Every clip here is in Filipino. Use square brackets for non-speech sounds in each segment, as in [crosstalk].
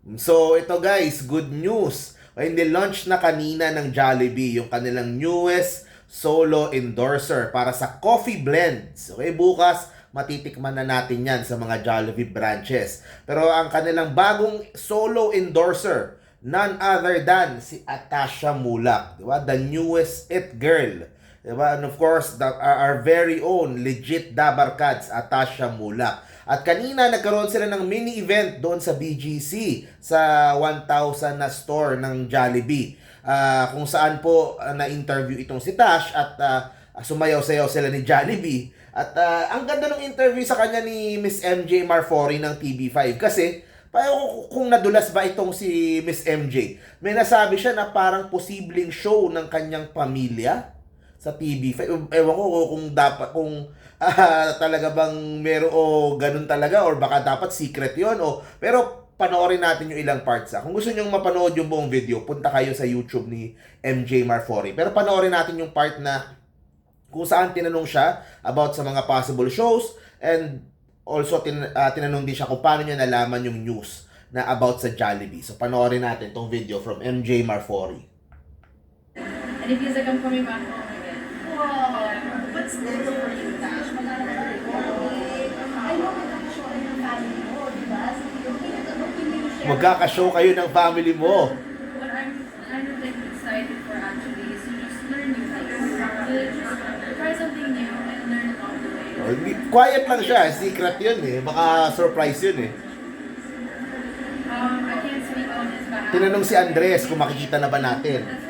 So, ito guys, good news. Nilaunch na kanina ng Jollibee yung kanilang newest solo endorser para sa coffee blends. Okay, bukas matitikman na natin yan sa mga Jollibee branches. Pero ang kanilang bagong solo endorser, none other than si Atasha Mulak. Di ba? The newest it girl. Di ba? And of course, the, our, our very own legit Dabarkads, Atasha Mulak. At kanina nagkaroon sila ng mini event doon sa BGC sa 1,000 na store ng Jollibee. Ah, kung saan po ah, na-interview itong si Tash at ah, sumayaw-sayaw sila ni Jollibee. At ah, ang ganda ng interview sa kanya ni Miss MJ Marfori ng TV5 kasi Paano kung nadulas ba itong si Miss MJ? May nasabi siya na parang posibleng show ng kanyang pamilya sa TV5. Ewan ko kung dapat kung [laughs] ah, talaga bang meron o ganun talaga or baka dapat secret 'yon o pero panoorin natin yung ilang parts. Ah. Kung gusto niyo mapanood yung buong video, punta kayo sa YouTube ni MJ Marfori. Pero panoorin natin yung part na kung saan tinanong siya about sa mga possible shows and also tin, ah, tinanong din siya kung paano niya nalaman yung news na about sa Jollibee. So panoorin natin tong video from MJ Marfori. And it feels like I'm coming What's next for you, Tash? Magkano ka rin I know magkakashow kayo ng family mo, di ba? So, yung pinag-share. Magkaka-show kayo ng family mo. What I'm like excited for actually is just learn new things. To just try something new and learn along the way. Oh, Quiet lang siya, secret yun eh. Baka surprise yun eh. Um, I can't speak on this but Tinanong si Andres kung makikita na ba natin.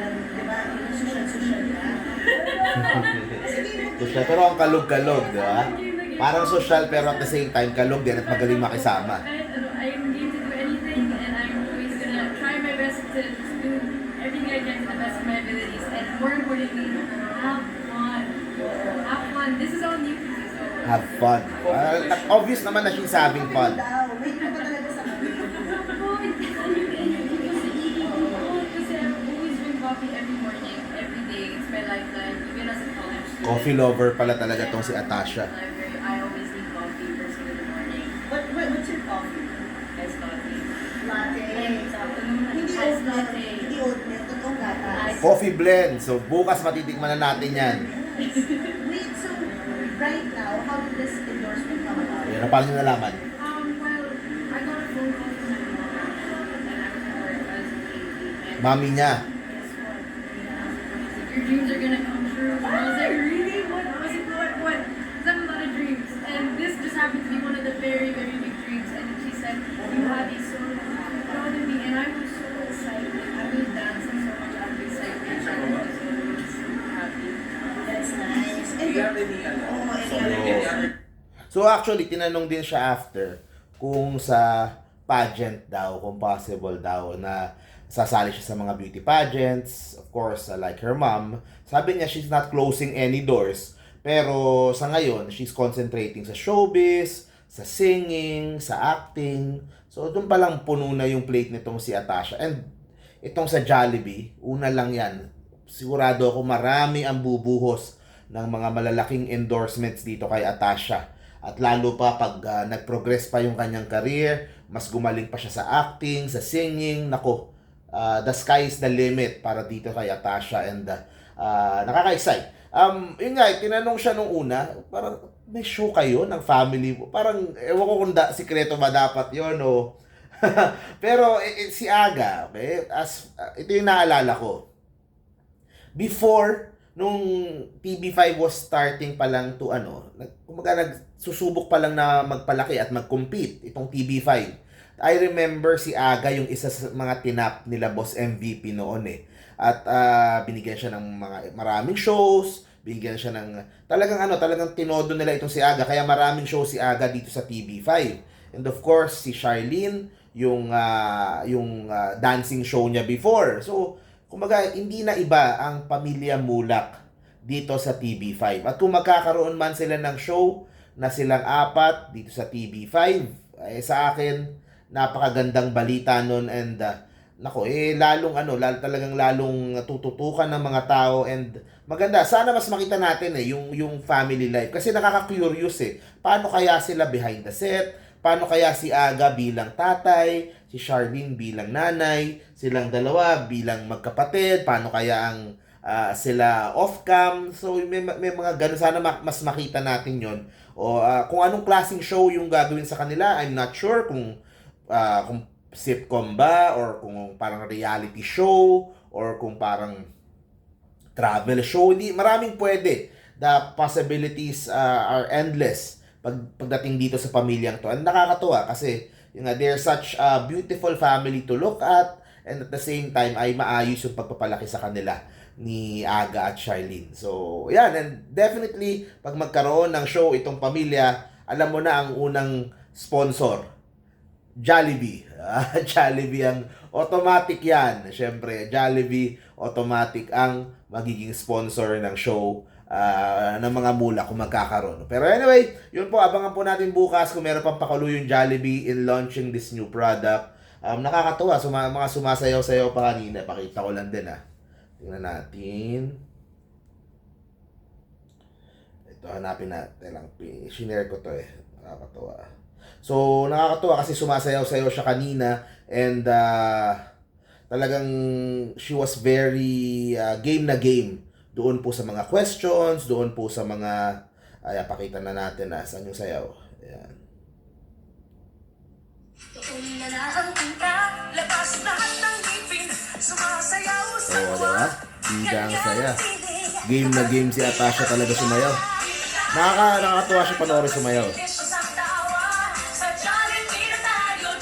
[laughs] Social, pero ang kalog-kalog, di ba? Parang social pero at the same time kalog din at magaling makisama. I, I'm game to do anything, and I'm always gonna try my best to do everything I can to the best of my abilities, and more importantly, have fun. Have fun. This is all new to me, so. Have fun. Ah, obvious naman na she's having fun. Daw, may iba pa talaga sa kanila. Oh, kasi I've always drink coffee every morning, every day. It's my lifeline, even as a college student. Coffee lover pala talaga tong si Atasha. Library, I always need coffee first thing in the morning. What, what, what's your coffee? Iced coffee. Latte. Hindi oat milk. Hindi oat milk. Totoong gatas. Coffee blend. So bukas matitikman na natin yan. Wait, so right now, how did this endorsement come about? Ayan, paano nyo nalaman? Um, Mami niya. Your dreams are gonna come true. So actually, tinanong din siya after kung sa pageant daw, kung possible daw na sasali siya sa mga beauty pageants. Of course, uh, like her mom. Sabi niya she's not closing any doors. Pero sa ngayon, she's concentrating sa showbiz, sa singing, sa acting. So doon pa lang puno na yung plate nitong si Atasha. And itong sa Jollibee, una lang yan. Sigurado ako marami ang bubuhos ng mga malalaking endorsements dito kay Atasha. At lalo pa pag ah, nag-progress pa yung kanyang career, mas gumaling pa siya sa acting, sa singing, nako, ah, the sky is the limit para dito kay Atasha and ah, ah, nakaka-excite. Um, yun nga, tinanong siya nung una, parang may show kayo ng family mo. Parang, ewan ko kung da, sikreto ba dapat yon o... [laughs] Pero eh, eh, si Aga, okay, as, ah, ito yung naalala ko. Before, nung TV5 was starting pa lang to ano, nag, nagsusubok pa lang na magpalaki at mag-compete itong TV5. I remember si Aga yung isa sa mga tinap nila Boss MVP noon eh. At ah, binigyan siya ng mga maraming shows, binigyan siya ng talagang ano, talagang tinodo nila itong si Aga kaya maraming show si Aga dito sa TV5. And of course, si Charlene, yung, ah, yung ah, dancing show niya before. So, kumbaga, hindi na iba ang pamilya Mulak dito sa TV5. At kung magkakaroon man sila ng show na silang apat dito sa TV5, eh, sa akin, napakagandang balita nun and ah, nako, eh, lalong ano, lalo, talagang lalong tututukan ng mga tao and maganda. Sana mas makita natin eh, yung, yung family life. Kasi nakaka-curious eh. Paano kaya sila behind the set? Paano kaya si Aga bilang tatay? Si Charlene bilang nanay? Silang dalawa bilang magkapatid? Paano kaya ang ah, sila off-cam? So, may, may mga ganun. Sana ma- mas makita natin yon O ah, kung anong klaseng show yung gagawin sa kanila, I'm not sure kung ah, kung sitcom ba or kung parang reality show or kung parang travel show. Hindi, maraming pwede. The possibilities uh, are endless pag, pagdating dito sa pamilyang to. And nakakatuwa kasi yung nga, they're such a beautiful family to look at and at the same time ay maayos yung pagpapalaki sa kanila ni Aga at Charlene. So, yan. And definitely, pag magkaroon ng show itong pamilya, alam mo na ang unang sponsor. Jollibee. [laughs] Ah, Jollibee ang automatic yan. Siyempre, Jollibee automatic ang magiging sponsor ng show ah, ng mga mula kung magkakaroon. Pero anyway, yun po, abangan po natin bukas kung meron pang pakulo yung Jollibee in launching this new product. Um, nakakatuwa, suma, mga sumasayaw-sayaw pa kanina. Pakita ko lang din ah. Tingnan natin. Ito, hanapin natin lang. Shinare ko to eh. Nakakatuwa. So, nakakatuwa kasi sumasayaw-sayaw siya kanina and uh, talagang she was very uh, game na game doon po sa mga questions, doon po sa mga ay pakita na natin na saan yung sayaw. Ayan. Doon na na ang tinta, labas lahat ng ngipin, sumasayaw sa Oo, tuwa. diba? Bida ang saya. Game na game si Atasha talaga sumayaw. Nakaka nakakatuwa siya panoorin sumayaw.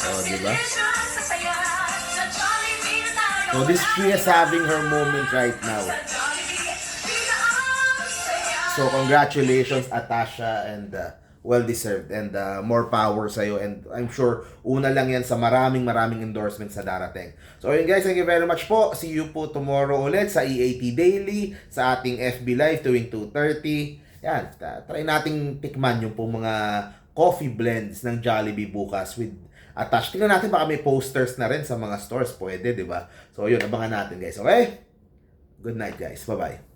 Oo, diba? So this she is having her moment right now. So congratulations Atasha and uh, well deserved and uh, more power sa and I'm sure una lang yan sa maraming maraming endorsements sa darating. So yun guys, thank you very much po. See you po tomorrow ulit sa EAT Daily sa ating FB Live tuwing 2:30. Yan, ta- try nating tikman yung po mga coffee blends ng Jollibee bukas with attached. Tingnan natin baka may posters na rin sa mga stores. Pwede, di ba? So yun, abangan natin guys. Okay? Good night guys. Bye-bye.